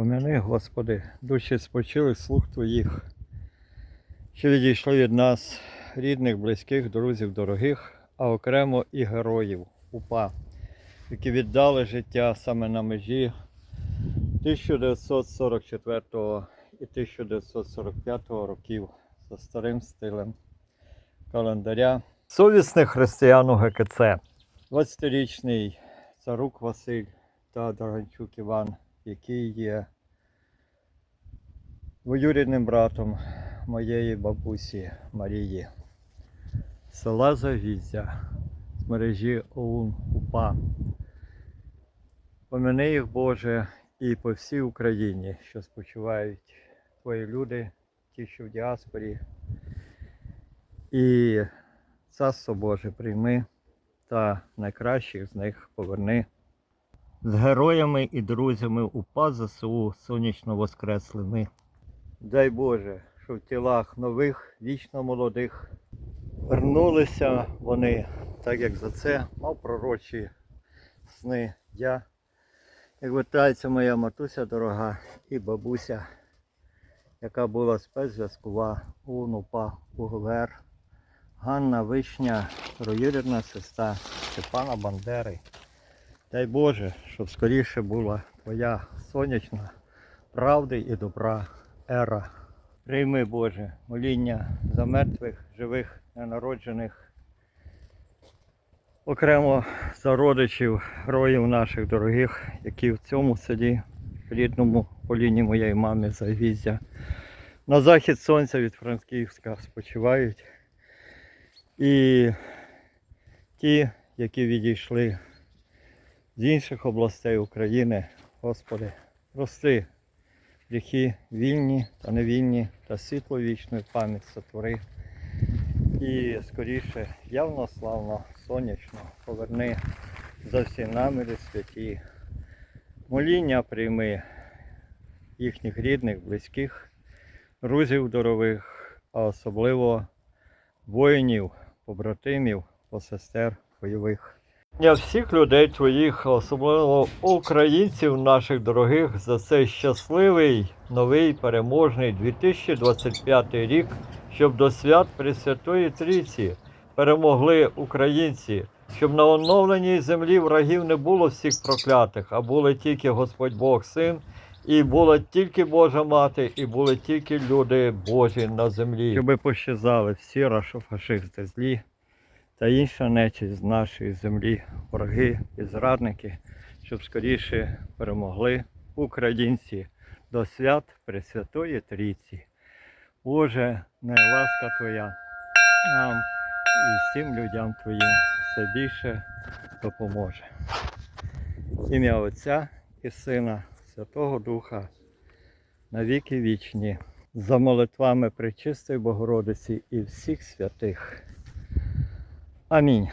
Помяни, Господи, душі спочили слух Твоїх, що відійшли від нас, рідних, близьких, друзів, дорогих, а окремо і героїв УПА, які віддали життя саме на межі 1944 і 1945 років за старим стилем календаря. Совісних християн ГКЦ. 20-річний Царук Василь та Драганчук Іван, який є двоюрідним братом моєї бабусі Марії. Села Завіздя з мережі ОУН УПА. Помяни їх, Боже, і по всій Україні, що спочивають твої люди, ті, що в діаспорі. І царство Боже прийми та найкращих з них поверни. З героями і друзями УПА ЗСУ сонячно воскресли ми. Дай Боже, що в тілах нових, вічно молодих вернулися вони, так як за це мав пророчі сни я. Як вертається моя матуся дорога і бабуся, яка була спецзв'язкова у НУПА УГВР. Ганна Вишня, троюрідна сестра Степана Бандери. Дай Боже, щоб скоріше була твоя сонячна правди і добра ера. Прийми, Боже, моління за мертвих, живих, ненароджених, окремо за родичів, героїв наших дорогих, які в цьому селі, в рідному поліні моєї мами Завіздя, на захід сонця від Франківська спочивають. І ті, які відійшли з інших областей України, Господи, прости гріхи вільні та невільні та світло вічної пам'ять сотвори. І скоріше явно, славно, сонячно поверни за всі наміри святі. Моління прийми їхніх рідних, близьких, друзів здорових, а особливо воїнів, побратимів, посестер бойових. Я всіх людей твоїх, особливо українців наших дорогих, за цей щасливий, новий, переможний 2025 рік, щоб до свят Пресвятої Трійці перемогли українці, щоб на оновленій землі врагів не було всіх проклятих, а були тільки Господь Бог Син, і була тільки Божа Мати, і були тільки люди Божі на землі. Щоби пощазали всі рашофашисти злі та інша нечість з нашої землі, враги і зрадники, щоб скоріше перемогли українці до свят Пресвятої Трійці. Боже, не ласка Твоя нам і всім людям Твоїм все більше допоможе. Ім'я Отця і Сина, Святого Духа, навіки вічні, за молитвами Пречистої Богородиці і всіх святих. 阿米。